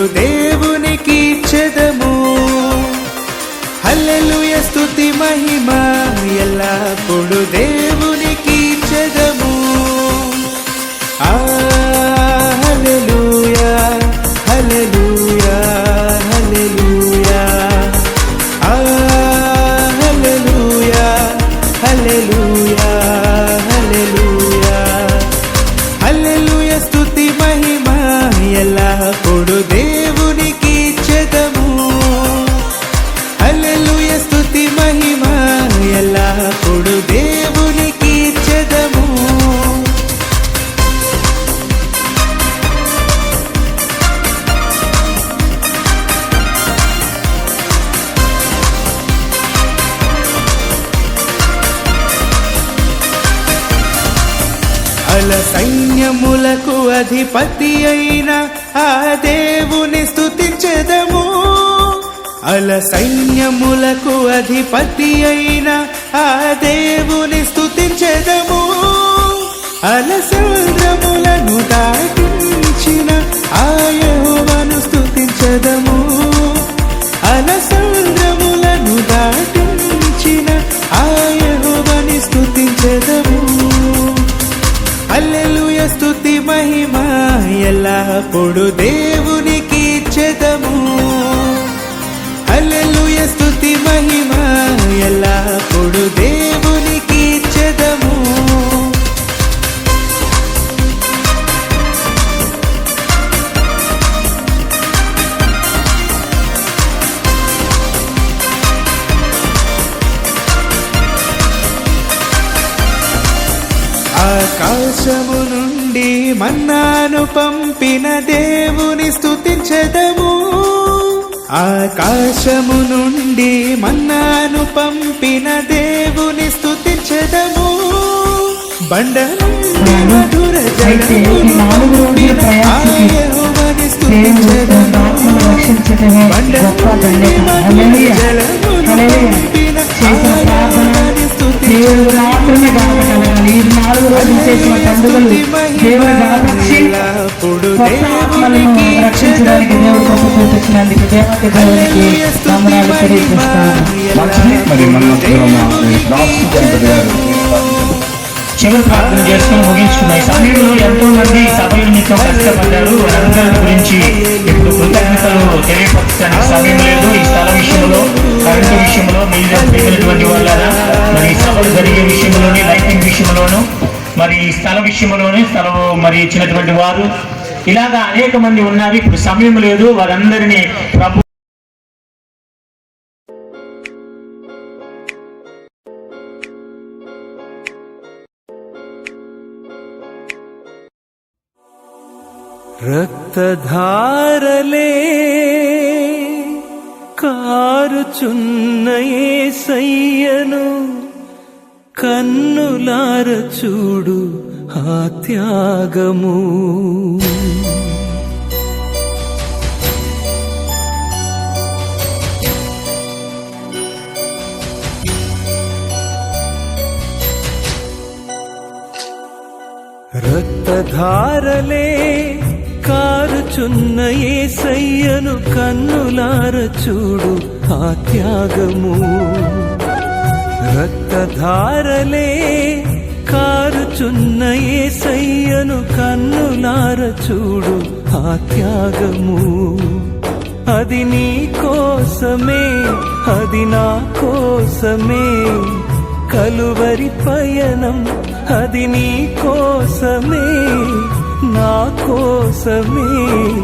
ఎల్లప్పుడు దేవునికి ఇచ్చెదము హల్లెలూయ స్తుతి మహిమ ఎల్లప్పుడు దేవు అల సైన్యములకు అధిపతి అయిన ఆ దేవుని స్తుతించెదము. అల సైన్యములకు అధిపతి అయిన ఆ దేవుని స్తుతించెదము. అల పొడు దేవునికి చెదము హల్లెలూయ స్తుతి మహిమ. ఎల్లప్పుడు దేవునికి చెదము ఆకాశము నుండి మన్నాను పంపిన దేవుని స్తుతించెదము. ఆకాశము నుండి మన్నాను పంపిన దేవుని స్తుతించెదము. బండ నుండి మధుర మాత్రమే గమపగలగాలి ఈ నాలుగు రోజులు చేసిన పండుగలు దేవుడు ఆత్మలను రక్షించడానికి దేవుడు కృప చూపించినందుకు దేవత దేవునికి వందనాలు తెలియజేస్తాను మరి చివరి ప్రార్థన చేసుకుని ముగించుకున్నాం ఈ సమయంలో ఎంతో మంది సభల నిమిత్తం కష్టపడ్డారు. వారందరి గురించి ఇప్పుడు కృతజ్ఞతలు తెలియపరచడానికి సమయం లేదు. ఈ స్థల విషయంలో కరెంటు విషయంలో మిగిలిన మిగిలినటువంటి వాళ్ళ మరి సభలు జరిగే విషయంలోనే లైటింగ్ విషయంలోను మరి ఈ స్థల విషయంలోని స్థలం మరి ఇచ్చినటువంటి వారు. ఇలాగా అనేక మంది ఉన్నారు ఇప్పుడు సమయం లేదు వారందరినీ ప్రభు రక్తధారలే కారుచున్న సయ్యను కన్నులార చూడు ఆ త్యాగము. రక్తధారలే కారుచున్న యేసయ్యను కన్నులార చూడు ఆ త్యాగము. రక్తధారలే కారుచున్న యేసయ్యను కన్నులార చూడు ఆ త్యాగము. అది నీ కోసమే అది నా కోసమే. కలువరి పయనం అది నీ కోసమే నా కోసమే.